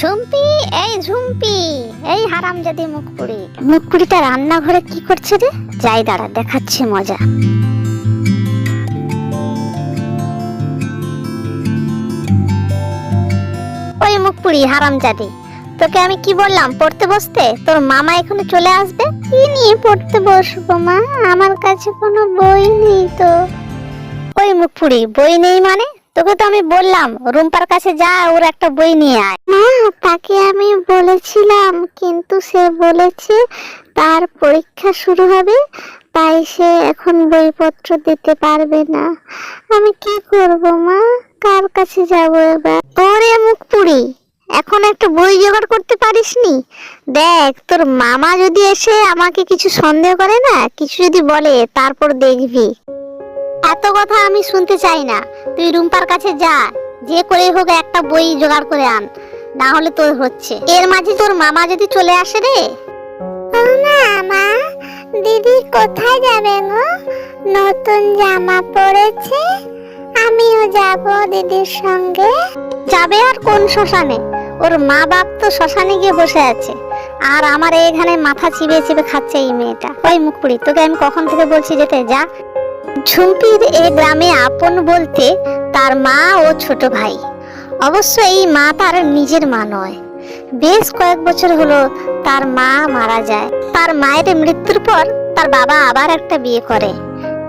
ঝুম্পি এই ঝুম্পি এই হারামজাদি মুখপুরি। মুখপুরিটা রান্নাঘরে কি করছে রে? যাই দাঁড়া দেখাচ্ছে মজা। ওই মুখপুরি হারামজাদি তোকে আমি কি বললাম পড়তে বসতে? তোর মামা এখানে চলে আসবে? কি নিয়ে পড়তে বসবো মা? আমার কাছে কোনো বই নেই তো। ওই মুখপুরি বই নেই মানে? তোকে তো আমি বললাম রুম্পার কাছে যা ওর একটা বই নিয়ে আয়। মা তাকে আমি বলেছিলাম কিন্তু সে বলেছে তার পরীক্ষা শুরু হবে তাই সে এখন বইপত্র দিতে পারবে না। আমি কি করব মা? কার কাছে যাব এবার? ওরে মুখপুরি এখন একটা বই জোগাড় করতে পারিসনি? দেখ তোর মামা যদি এসে আমাকে কিছু সন্দেহ করে না কিছু যদি বলে তারপর দেখবি। এত কথা আমি শুনতে চাই না। তুই রুম্পার কাছে যা যে করে হোক একটা বই জোগাড় করে আন না হলে তোর হচ্ছে। এর মাঝে তোর মামা যদি চলে আসে রে? মা। দিদি কোথায় যাবে গো নতুন জামা পরেছে আমিও যাব দিদির সঙ্গে। যাবে আর কোন শ্মশানে? ওর মা বাপ তো শ্মশানে গিয়ে বসে আছে। আর আমার এখানে মাথা চিবে চিবে খাচ্ছে এই মেয়েটা। ওই মুখপুরি তোকে আমি কখন থেকে বলছি যেতে যা। ঝুম্পির এ গ্রামে আপন বলতে তার মা ও ছোট ভাই। অবশ্য এই মা তার নিজের মা নয়। বেশ কয়েক বছর হলো তার মা মারা যায়। তার মায়ের মৃত্যুর পর তার বাবা আবার একটা বিয়ে করে।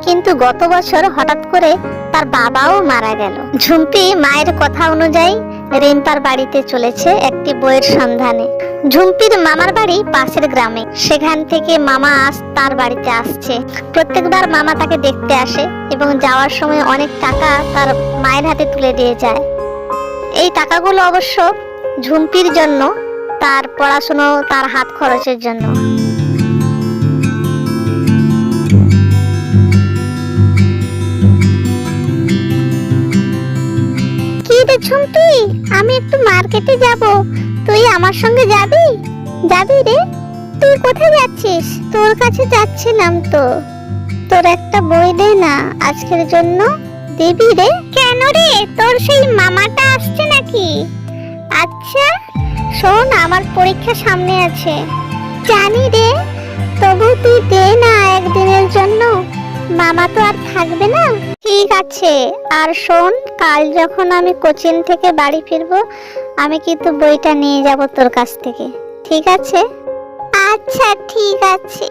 কিন্তু গত বছর হঠাৎ করে তার বাবাও মারা গেল। ঝুম্পি মায়ের কথা অনুযায়ী রেম্পার বাড়িতে চলেছে একটি বইয়ের সন্ধানে। ঝুম্পির মামার বাড়ি পাশের গ্রামে। সেখান থেকে মামা আজ তার বাড়িতে আসছে। প্রত্যেকবার মামা তাকে দেখতে আসে এবং যাওয়ার সময় অনেক টাকা তার মায়ের হাতে তুলে দিয়ে যায়। এই টাকাগুলো অবশ্য ঝুম্পির জন্য, তার পড়াশুনো, তার হাত খরচের জন্য। কি রে ঝুম্পি? আমি একটু মার্কেটে যাব। তুই আমার সঙ্গে যাবি? যাবি রে। তুই কোথায় যাচ্ছিস? তোর কাছে যাচ্ছিলাম তো। তোর একটা বই দে না আজকের জন্য। দেবি রে। কেন রে? তোর সেই মামাটা আসছে নাকি? আচ্ছা শোন, আমার পরীক্ষা সামনে আছে। জানি রে, তবু তুই দে না একদিনের জন্য। মামা তো আর থাকবে না। ঠিক আছে। আর শোন, কাল যখন আমি কোচিন থেকে বাড়ি ফিরবো, আমি কিন্তু বইটা নিয়ে যাব তোর কাছ থেকে। ঠিক আছে? আচ্ছা ঠিক আছে।